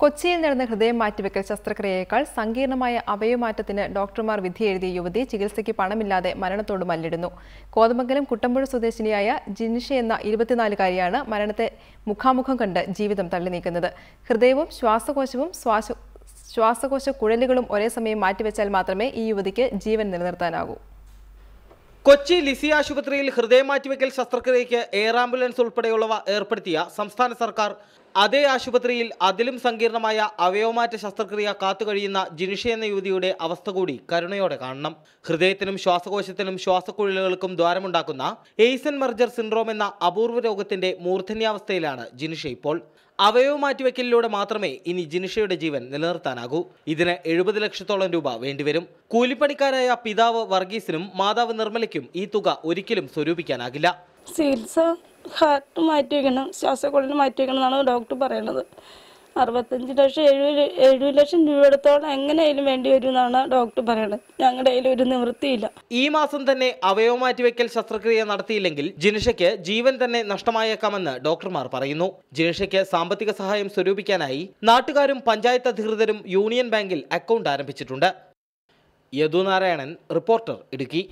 കൊച്ചിയിൽ നടന്ന ഹൃദയം മാറ്റിവെക്കൽ ശസ്ത്രക്രിയയേക്കാൾ സങ്കീർണമായ അവയവമാറ്റത്തിന് ഡോക്ടർമാർ വിധിയെഴുതിയ യുവതി ചികിത്സയ്ക്ക് പണമില്ലാതെ മരണത്തോട് മല്ലിടുന്നു. കോതമംഗലം കുട്ടമ്പുഴ സ്വദേശിനിയായ ജിനിഷ എന്ന ഇരുപത്തിനാലുകാരിയാണ് മരണത്തെ മുഖാമുഖം കണ്ട് ജീവിതം തള്ളി നീക്കുന്നത്. ഹൃദയവും ശ്വാസകോശവും ശ്വാസ ശ്വാസകോശ കുഴലുകളും ഒരേ സമയം മാറ്റിവെച്ചാൽ മാത്രമേ ഈ യുവതിക്ക് ജീവൻ നിലനിർത്താനാകൂ. കൊച്ചി ലിസി ആശുപത്രിയിൽ ഹൃദയം മാറ്റിവെക്കൽ ശസ്ത്രക്രിയയ്ക്ക് എയർ ആംബുലൻസ് ഉൾപ്പെടെയുള്ളവ ഏർപ്പെടുത്തിയ സംസ്ഥാന സർക്കാർ അതേ ആശുപത്രിയിൽ അതിലും സങ്കീർണമായ അവയവമാറ്റ ശസ്ത്രക്രിയ കാത്തുകഴിയുന്ന ജിനിഷ എന്ന യുവതിയുടെ അവസ്ഥ കൂടി കരുണയോടെ കാണണം. ഹൃദയത്തിനും ശ്വാസകോശത്തിനും ശ്വാസക്കുഴലുകൾക്കും ദ്വാരമുണ്ടാക്കുന്ന എയ്സൻ മർജർ സിൻഡ്രോം എന്ന അപൂർവ രോഗത്തിന്റെ മൂർധന്യാവസ്ഥയിലാണ് ജിനിഷ ഇപ്പോൾ. അവയവ മാറ്റിവെക്കലിലൂടെ മാത്രമേ ഇനി ജിനിഷയുടെ ജീവൻ നിലനിർത്താനാകൂ. ഇതിന് എഴുപത് ലക്ഷത്തോളം രൂപ വേണ്ടിവരും. കൂലിപ്പണിക്കാരായ പിതാവ് വർഗീസിനും മാതാവ് നിർമ്മലയ്ക്കും ഈ തുക ഒരിക്കലും സ്വരൂപിക്കാനാകില്ല. ഹാർട്ട് മാറ്റി വെക്കണം ശ്വാസക്കൊള്ളിൽ മാറ്റി വെക്കണം എന്നാണ് ഡോക്ടർ പറയുന്നത് അറുപത്തഞ്ച് ലക്ഷം എഴുപത് എഴുപത് ലക്ഷം രൂപയോടത്തോളം എങ്ങനെയായാലും വേണ്ടി വരും എന്നാണ് ഡോക്ടർ പറയുന്നത് ഞങ്ങളുടെ കയ്യിൽ ഒരു നിവൃത്തിയില്ല. ഈ മാസം തന്നെ അവയവ മാറ്റിവെക്കൽ ശസ്ത്രക്രിയ നടത്തിയില്ലെങ്കിൽ ജിനിഷയ്ക്ക് ജീവൻ തന്നെ നഷ്ടമായേക്കാമെന്ന് ഡോക്ടർമാർ പറയുന്നു. ജിനിഷയ്ക്ക് സാമ്പത്തിക സഹായം സ്വരൂപിക്കാനായി നാട്ടുകാരും പഞ്ചായത്ത് അധികൃതരും യൂണിയൻ ബാങ്കിൽ അക്കൗണ്ട് ആരംഭിച്ചിട്ടുണ്ട്. യദുനാരായണൻ റിപ്പോർട്ടർ ഇടുക്കി.